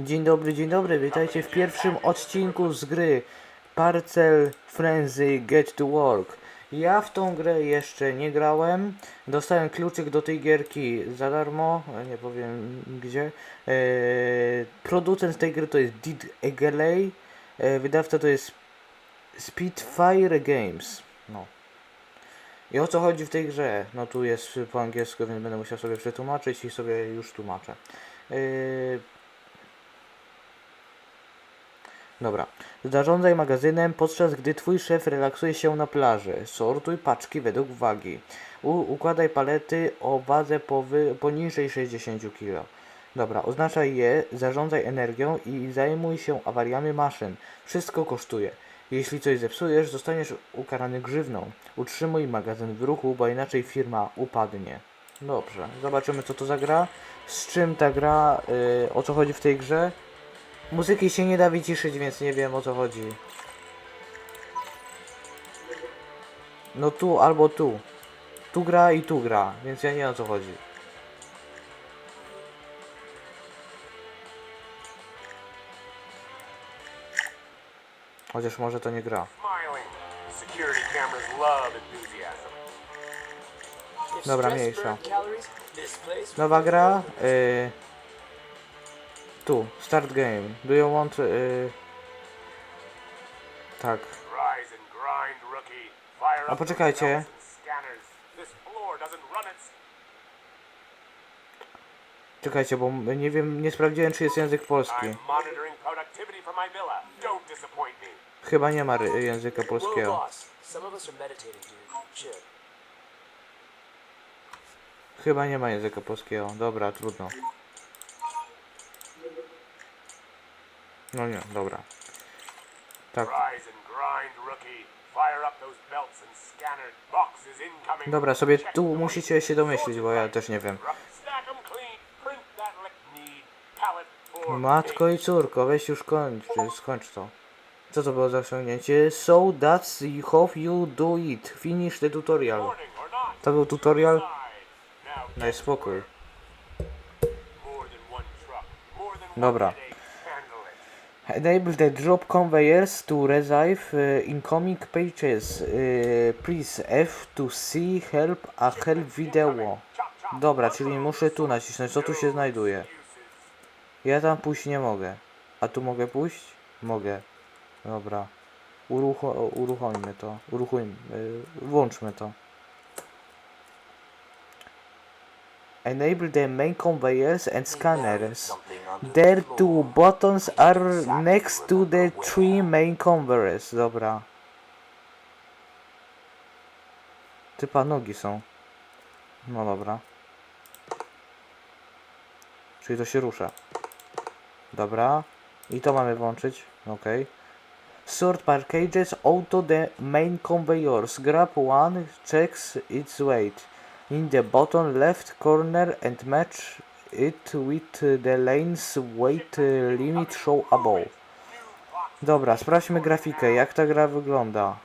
Dzień dobry, dzień dobry, witajcie w pierwszym odcinku z gry Parcel Frenzy Get to Work. Ja w tą grę jeszcze nie grałem, dostałem kluczyk do tej gierki za darmo, nie powiem gdzie. E, producent tej gry to jest Did Egeley, e, wydawca to jest Spitfire Games. No. I o co chodzi w tej grze? No tu jest po angielsku, więc będę musiał sobie przetłumaczyć i sobie już tłumaczę. Yy... Dobra. Zarządzaj magazynem, podczas gdy twój szef relaksuje się na plaży. Sortuj paczki według wagi. U układaj palety o wadze powy poniżej 60 kg. Dobra, oznaczaj je, zarządzaj energią i zajmuj się awariami maszyn. Wszystko kosztuje. Jeśli coś zepsujesz, zostaniesz ukarany grzywną. Utrzymuj magazyn w ruchu, bo inaczej firma upadnie. Dobrze, zobaczymy co to za gra, z czym ta gra, yy, o co chodzi w tej grze. Muzyki się nie da wyciszyć, więc nie wiem o co chodzi. No tu albo tu. Tu gra i tu gra, więc ja nie wiem o co chodzi. Chociaż może to nie gra. Dobra, mniejsza. Nowa gra. Y... Tu, start game. Do you want... Y... Tak. A poczekajcie. Czekajcie, bo nie wiem, nie sprawdziłem czy jest język polski. Chyba nie ma języka polskiego. Chyba nie ma języka polskiego. Dobra, trudno. No nie, dobra. Tak. Dobra, sobie tu musicie się domyślić, bo ja też nie wiem. Matko i córko, weź już kończ, skończ to. Co to było za osiągnięcie? So that's hope you do it. Finish the tutorial. To był tutorial? Daj spokój. Dobra. one headache. Handle it. Enable the drop conveyors to receive uh, incoming pages. Uh, please F to see help a help video. Dobra, czyli muszę tu nacisnąć. Co tu się znajduje? Ja tam pójść nie mogę. A tu mogę pójść? Mogę. Dobra. Urucho uruchomimy to. Uruchomimy. y, Włączmy to. Enable the main conveyors and scanners. Their two buttons are next to the three main conveyors. Dobra. Typa nogi są. No dobra. Czyli to się rusza. Dobra. I to mamy włączyć. Ok. Sort packages auto the main conveyors. Grab one checks its weight. In the bottom left corner and match it with the lane's weight limit show above. Dobra, sprawdźmy grafikę, jak ta gra wygląda.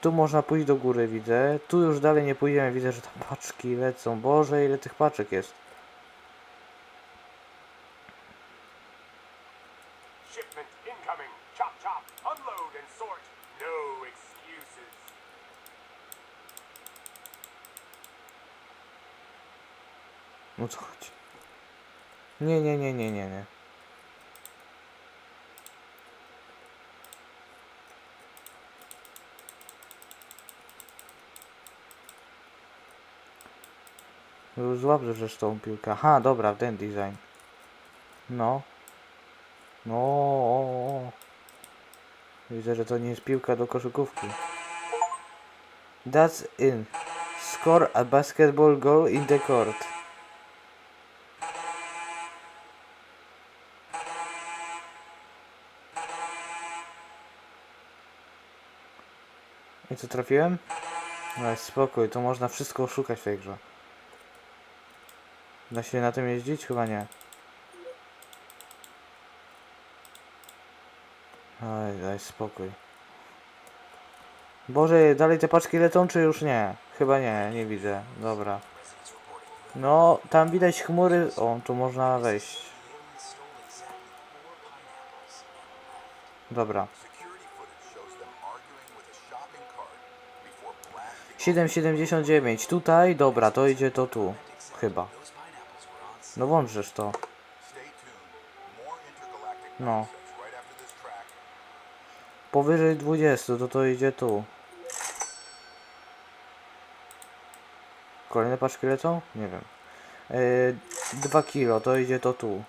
Tu można pójść do góry, widzę. Tu już dalej nie pójdziemy, widzę, że tam paczki lecą. Boże, ile tych paczek jest. Shipment incoming. Chop, chop. Unload and sort. No excuses. No co chodzi? Nie, nie, nie, nie, nie, nie. Już złap zresztą piłkę. Aha, dobra, ten design. No. No. Widzę, że to nie jest piłka do koszykówki. That's in. Score a basketball goal in the court. I co trafiłem? No spokój, to można wszystko oszukać w tej grze. Da się na tym jeździć? Chyba nie. Oj, daj spokój. Boże, dalej te paczki lecą, czy już nie? Chyba nie, nie widzę. Dobra. No, tam widać chmury. O, tu można wejść. Dobra. Security footage shows them arguing with a shopping cart before blasting 7,79. Tutaj, dobra, to idzie to tu. Chyba. No włączysz to. No. Powyżej 20, to to idzie tu. Kolejne paczki lecą? Nie wiem. Yy, 2 kilo, to idzie to tu.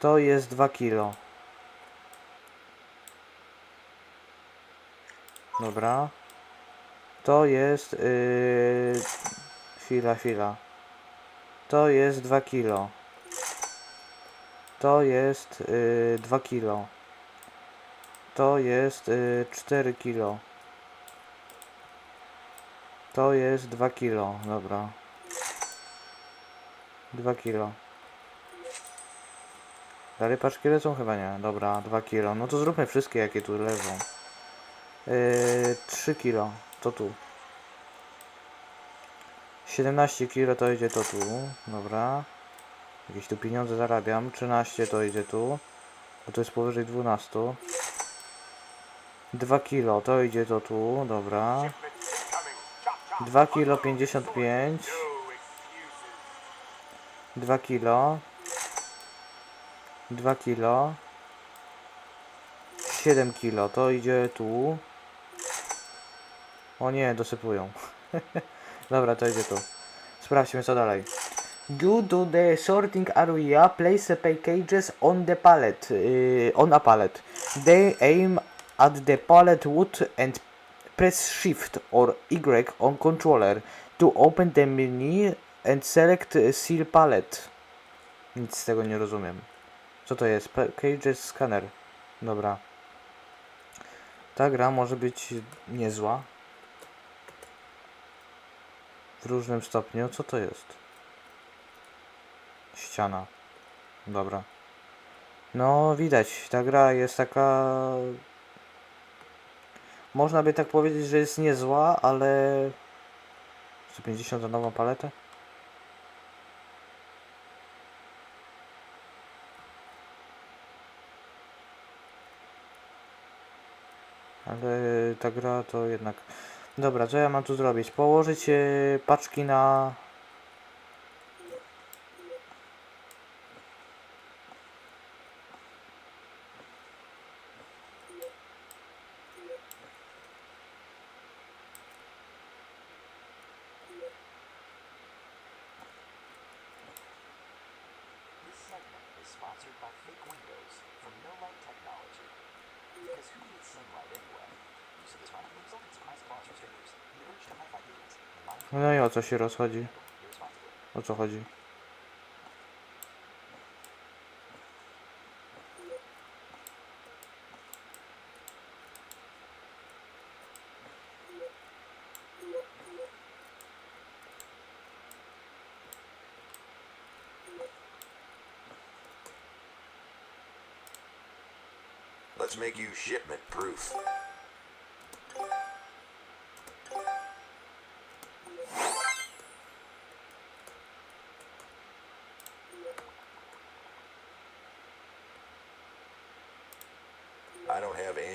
To jest 2 kilo. Dobra. To jest... Yy, chwila, chwila. To jest 2 kilo. To jest yy, 2 kilo. To jest y, 4 kilo. To jest 2 kilo, dobra. 2 kilo. Dalej paczki lecą? Chyba nie. Dobra, 2 kilo. No to zróbmy wszystkie jakie tu leżą. Yy, 3 kilo. To tu. 17 kilo to idzie to tu. Dobra. Jakieś tu pieniądze zarabiam. 13 to idzie tu. Bo to jest powyżej 12. 2 kilo, to idzie to tu, dobra. Shipment incoming. Chop, chop. 2 kilo Unload and 55. sort. No excuses. 2 kilo. 2 kilo. 7 kilo, to idzie tu. O nie, dosypują. Dobra, to idzie tu. Sprawdźmy co dalej. Due to the sorting area, place the packages on the pallet. y, on a pallet. They aim at the pallet wood and press shift or Y on controller to open the menu and select seal pallet. Nic z tego nie rozumiem. Co to jest? Packages scanner. Dobra. Ta gra może być niezła. W różnym stopniu. Co to jest? Ściana. Dobra. No, widać, ta gra jest taka. Można by tak powiedzieć, że jest niezła, ale. 150 za nową paletę? Ale ta gra to jednak. Dobra, co ja mam tu zrobić? Położyć e, paczki na. No i o co się rozchodzi? O co chodzi? Let's make you shipment proof.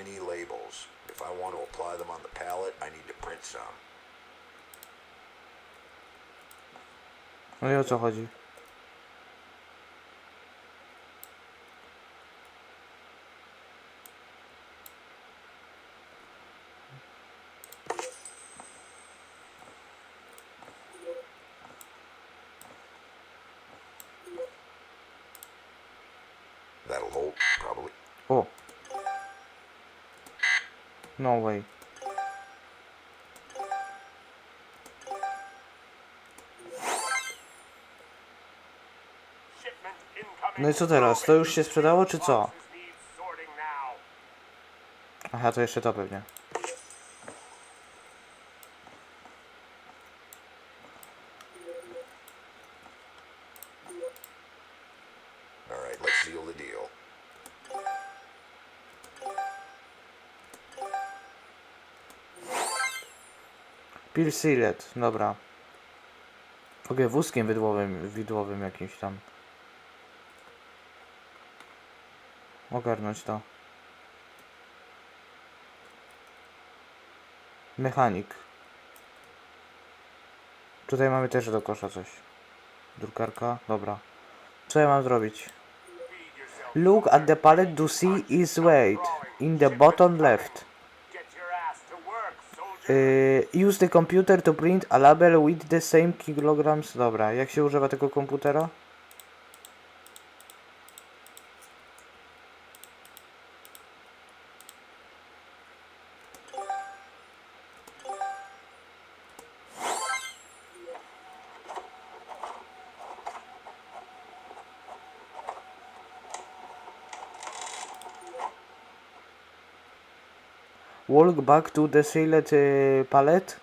Don't any labels. If I want to apply them on the pallet, I need to print some. No? No. No i co teraz? To już się sprzedało, czy co? Aha, to jeszcze to pewnie. All right, let's seal the deal. Peel Sealet, dobra. Okej, wózkiem widłowym, widłowym jakimś tam. ogarnąć to. Mechanik. Tutaj mamy też do kosza coś. Drukarka, dobra. Co ja mam zrobić? Look at the pallet to see its weight in the bottom left. Get your ass to Yy, use the computer to print a label with the same kilograms. Dobra, jak się używa tego komputera? Walk back to the sealed uh, palette.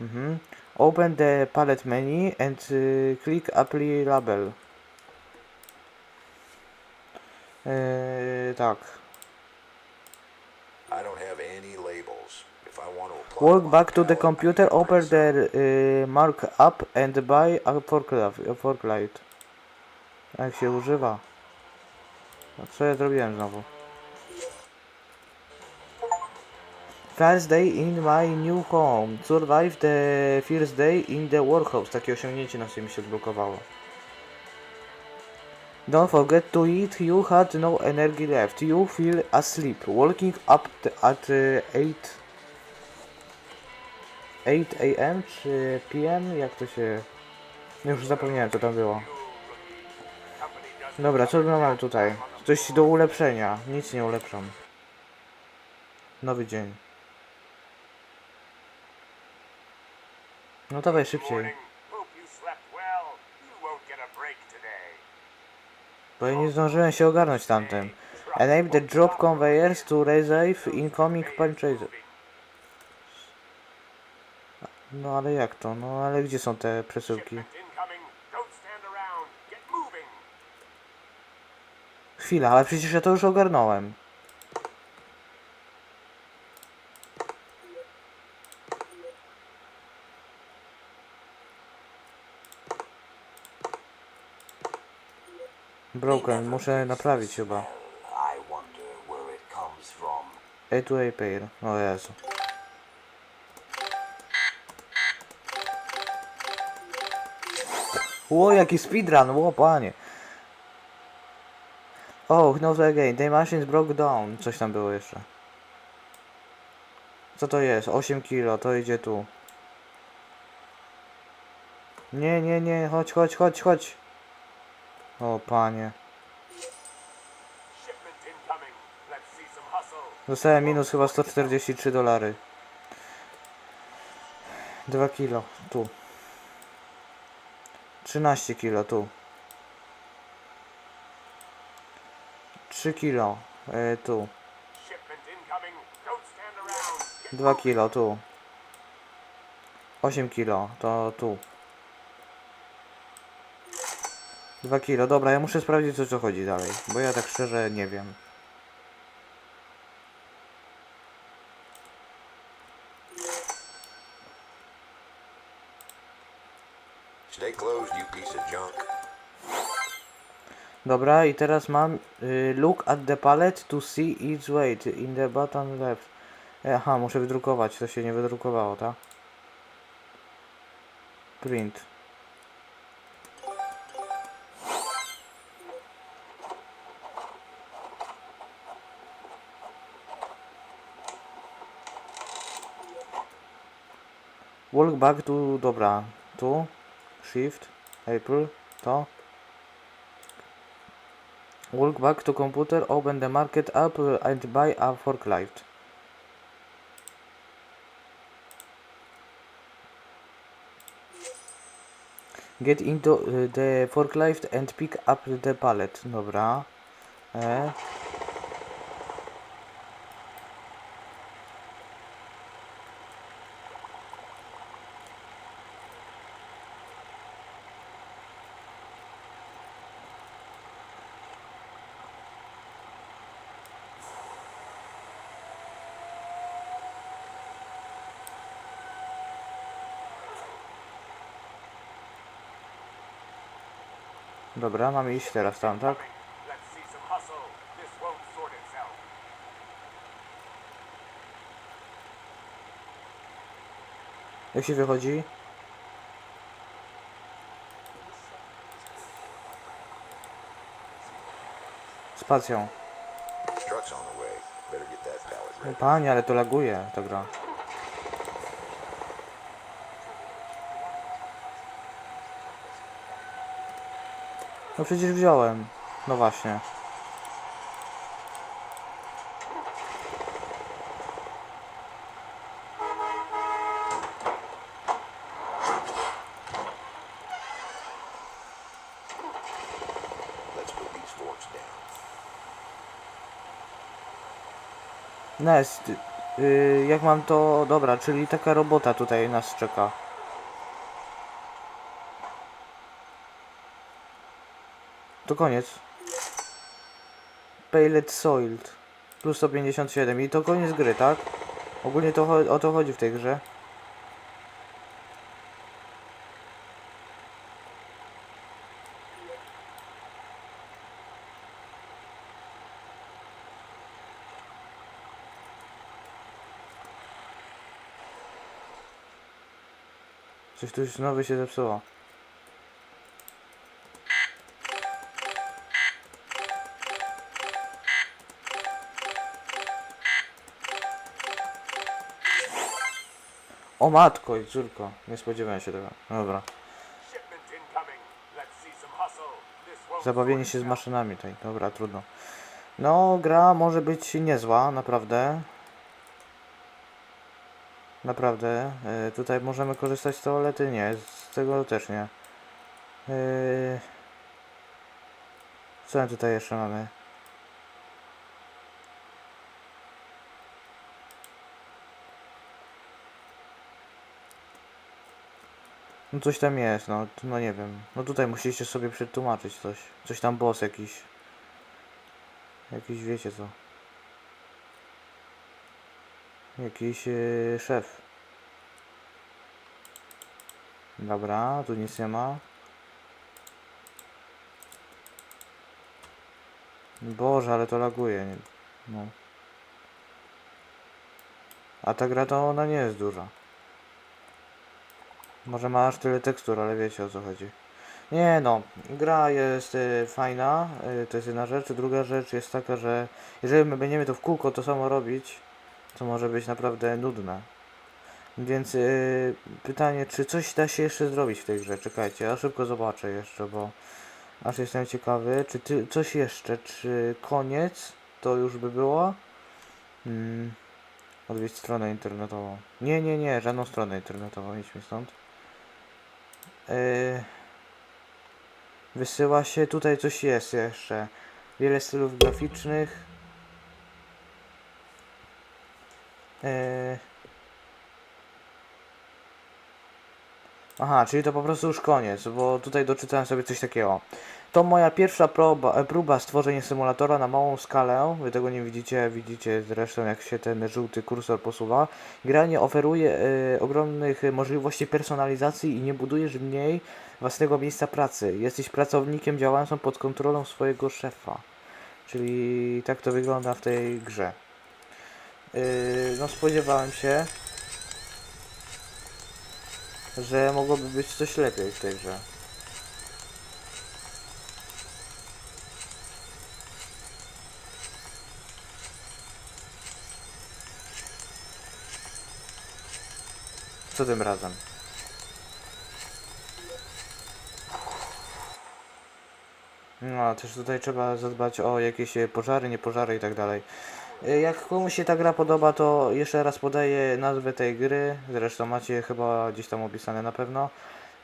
Mhm. Open the palette menu and uh, click apply label. Eee, tak. I don't have any labels. If I want to apply Walk back to the computer, open the uh, markup and buy a forklift. Jak się używa? A co ja zrobiłem znowu? First day in my new home. Survive the first day in the workhouse. Takie osiągnięcie na mi się odblokowało. Don't forget to eat. You had no energy left. You feel asleep. Walking up at uh, 8 8 am czy pm? Jak to się... Już zapomniałem co tam było. Dobra, co my mamy tutaj? Coś do ulepszenia. Nic nie ulepszam. Nowy dzień. No dawaj szybciej. Bo ja nie zdążyłem się ogarnąć tamtym. Enable the drop conveyors to receive incoming purchases. No ale jak to? No ale gdzie są te przesyłki? Chwila, ale przecież ja to już ogarnąłem. Broken, muszę naprawić chyba. A to A pair. O Jezu. Ło, jaki speedrun, ło panie. Oh, no again, the machines broke down. Coś tam było jeszcze. Co to jest? 8 kilo, to idzie tu. Nie, nie, nie, chodź, chodź, chodź, chodź. O panie. Dostałem minus chyba 143 dolary. 2 kilo, tu. 13 kilo, tu. 3 kilo, e, tu. Shipment incoming. Don't stand around. Get 2 kilo, tu. 8 kilo, to tu. 2 kilo, dobra, ja muszę sprawdzić o co chodzi dalej, bo ja tak szczerze nie wiem. Stay closed, you piece of junk. Dobra, i teraz mam y, look at the palette to see its weight in the bottom left. E, Aha, muszę wydrukować, to się nie wydrukowało, tak? Print. Walk back to, dobra, tu, shift, April, to. Walk back to computer, open the market app and buy a forklift. Get into uh, the forklift and pick up the pallet. Dobra. E. Dobra, mamy iść teraz tam, tak? Jak się wychodzi? Spacją. Panie, ale to laguje ta gra. No przecież wziąłem. No właśnie. Nest, yy, jak mam to... Dobra, czyli taka robota tutaj nas czeka. To koniec. Paylet Soiled. Plus 157 i to koniec gry, tak? Ogólnie to o to chodzi w tej grze. Coś tu już znowu się zepsuło. Matko i córko, nie spodziewałem się tego. Dobra. This won't Zabawienie się z maszynami tutaj. Dobra, trudno. No, gra może być niezła, naprawdę. Naprawdę. E, tutaj możemy korzystać z toalety? Nie, z tego też nie. E, co tutaj jeszcze mamy? No coś tam jest, no, no nie wiem. No tutaj musieliście sobie przetłumaczyć coś. Coś tam boss jakiś. Jakiś wiecie co. Jakiś yy, szef. Dobra, tu nic nie ma. Boże, ale to laguje. No. A ta gra to ona nie jest duża. Może ma aż tyle tekstur, ale wiecie o co chodzi. Nie no, gra jest y, fajna, y, to jest jedna rzecz. Druga rzecz jest taka, że jeżeli my będziemy to w kółko to samo robić, to może być naprawdę nudne. Więc y, pytanie, czy coś da się jeszcze zrobić w tej grze? Czekajcie, ja szybko zobaczę jeszcze, bo aż jestem ciekawy. Czy ty, coś jeszcze? Czy koniec to już by było? Hmm. Odwiedź stronę internetową. Nie, nie, nie, żadną stronę internetową, idźmy stąd. Yy, wysyła się, tutaj coś jest jeszcze. Wiele stylów graficznych. Yy. Aha, czyli to po prostu już koniec, bo tutaj doczytałem sobie coś takiego. To moja pierwsza próba, stworzenia symulatora na małą skalę. Wy tego nie widzicie, widzicie zresztą jak się ten żółty kursor posuwa. Gra nie oferuje e, ogromnych możliwości personalizacji i nie budujesz w niej własnego miejsca pracy. Jesteś pracownikiem działającym pod kontrolą swojego szefa. Czyli tak to wygląda w tej grze. Yy, no spodziewałem się, że mogłoby być coś lepiej w tej grze. Co tym razem? No, też tutaj trzeba zadbać o jakieś e, pożary, nie pożary i tak dalej. E, Jak komuś się ta gra podoba, to jeszcze raz podaję nazwę tej gry. Zresztą macie chyba gdzieś tam opisane na pewno.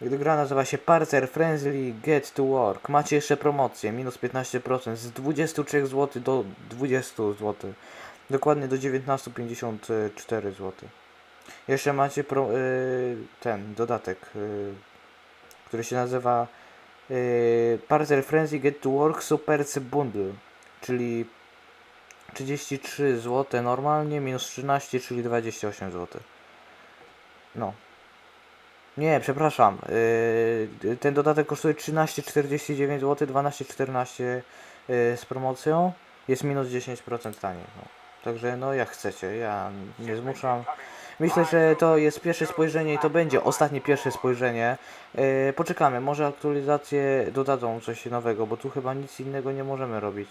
Gra nazywa się Parcer Friendly Get to Work. Macie jeszcze promocję, minus 15% z 23 zł do 20 zł. Dokładnie do 19,54 zł. Jeszcze macie pro, y, ten dodatek, y, który się nazywa y, Parcel Frenzy Get to Work Super Bundle, czyli 33 zł normalnie, minus 13, czyli 28 zł. No. Nie, przepraszam. y, ten dodatek kosztuje 13,49 zł, 12,14 y, z promocją. Jest minus 10% taniej. No. Także no jak chcecie, ja nie zmuszam. Myślę, że to jest pierwsze spojrzenie i to będzie ostatnie pierwsze spojrzenie. Yy, poczekamy, może aktualizacje dodadzą coś nowego, bo tu chyba nic innego nie możemy robić.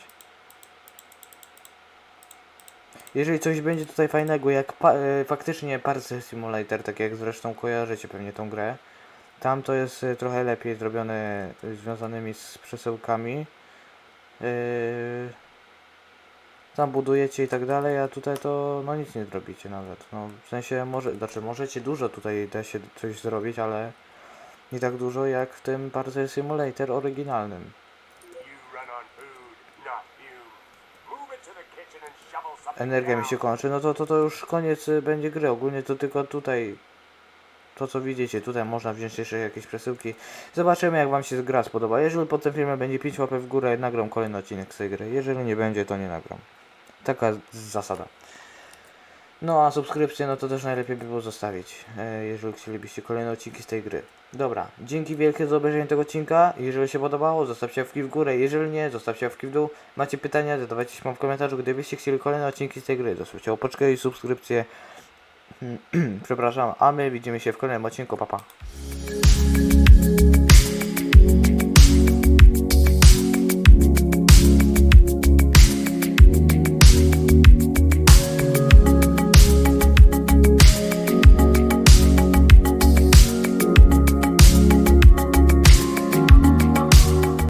Jeżeli coś będzie tutaj fajnego, jak pa e, faktycznie Parcel Simulator, tak jak zresztą kojarzycie pewnie tą grę, tam to jest e, trochę lepiej zrobione związanymi z przesyłkami. Yy, tam budujecie i tak dalej, a tutaj to no nic nie zrobicie nawet. No, w sensie może, znaczy możecie dużo tutaj da się coś zrobić, ale nie tak dużo jak w tym Parcel Simulator oryginalnym. Energia mi się kończy, no to, to, to już koniec y, będzie gry. Ogólnie to tylko tutaj, to co widzicie, tutaj można wziąć jeszcze jakieś przesyłki. Zobaczymy jak Wam się gra spodoba. Jeżeli po tym filmie będzie 5 łapek w górę, nagram kolejny odcinek z tej gry. Jeżeli nie będzie, to nie nagram. Taka zasada. No a subskrypcję, no to też najlepiej by było zostawić, e, jeżeli chcielibyście kolejne odcinki z tej gry. Dobra, dzięki wielkie za obejrzenie tego odcinka. Jeżeli się podobało, zostawcie łapki w górę. Jeżeli nie, zostawcie łapki w dół. Macie pytania, zadawajcie się w komentarzu, gdybyście chcieli kolejne odcinki z tej gry. Zostawcie opoczkę i subskrypcję. Przepraszam, a my widzimy się w kolejnym odcinku. Papa. Pa.